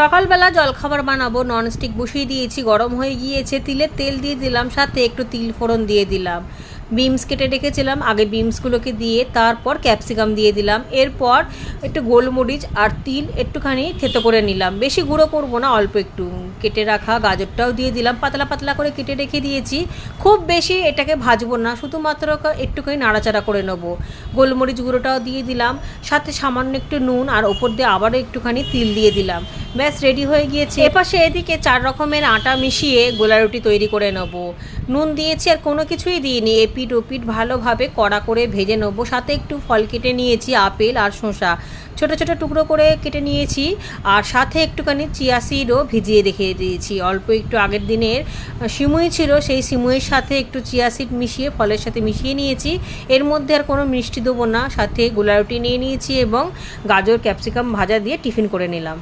সকালবেলা জলখাবার বানাবো ননস্টিক বসিয়ে দিয়েছি, গরম হয়ে গিয়েছে তিলের তেল দিয়ে দিলাম, সাথে একটু তিল ফোড়ন দিয়ে দিলাম। বিমস কেটে রেখেছিলাম, আগে বিমসগুলোকে দিয়ে তারপর ক্যাপসিকাম দিয়ে দিলাম। এরপর একটু গোলমরিচ আর তিল একটুখানি থেতো করে নিলাম। বেশি গুঁড়ো করব না, অল্প একটু কেটে রাখা গাজরটাও দিয়ে দিলাম, পাতলা পাতলা করে কেটে রেখে দিয়েছি। খুব বেশি এটাকে ভাজবো না, শুধুমাত্র একটুখানি নাড়াচাড়া করে নেব। গোলমরিচ গুঁড়োটাও দিয়ে দিলাম, সাথে সামান্য একটু নুন আর ওপর দিয়ে আবারও একটুখানি তিল দিয়ে দিলাম। ব্যাস রেডি হয়ে গিয়েছে। এপাশে এদিকে চার রকমের আটা মিশিয়ে গোলা রুটি তৈরি করে নেব। নুন দিয়েছি আর কোনো কিছুই দিইনি। এপিট ওপিট ভালোভাবে কড়া করে ভেজে নেব। সাথে একটু ফল কেটে নিয়েছি, আপেল আর শসা। ছোট ছোট টুকরো করে কেটে নিয়েছি আর সাথে একটুখানি চিয়া সিডও ভিজিয়ে রেখে দিয়েছি। অল্প একটু আগের দিনের সিমুই ছিল, সেই সিমুইয়ের সাথে একটু চিয়া সিড মিশিয়ে ফলের সাথে মিশিয়ে নিয়েছি। এর মধ্যে আর কোনো মিষ্টি দেবো না। সাথে গোলা রুটি নিয়ে নিয়েছি এবং গাজর, ক্যাপসিকাম ভাজা দিয়ে টিফিন করে নিলাম।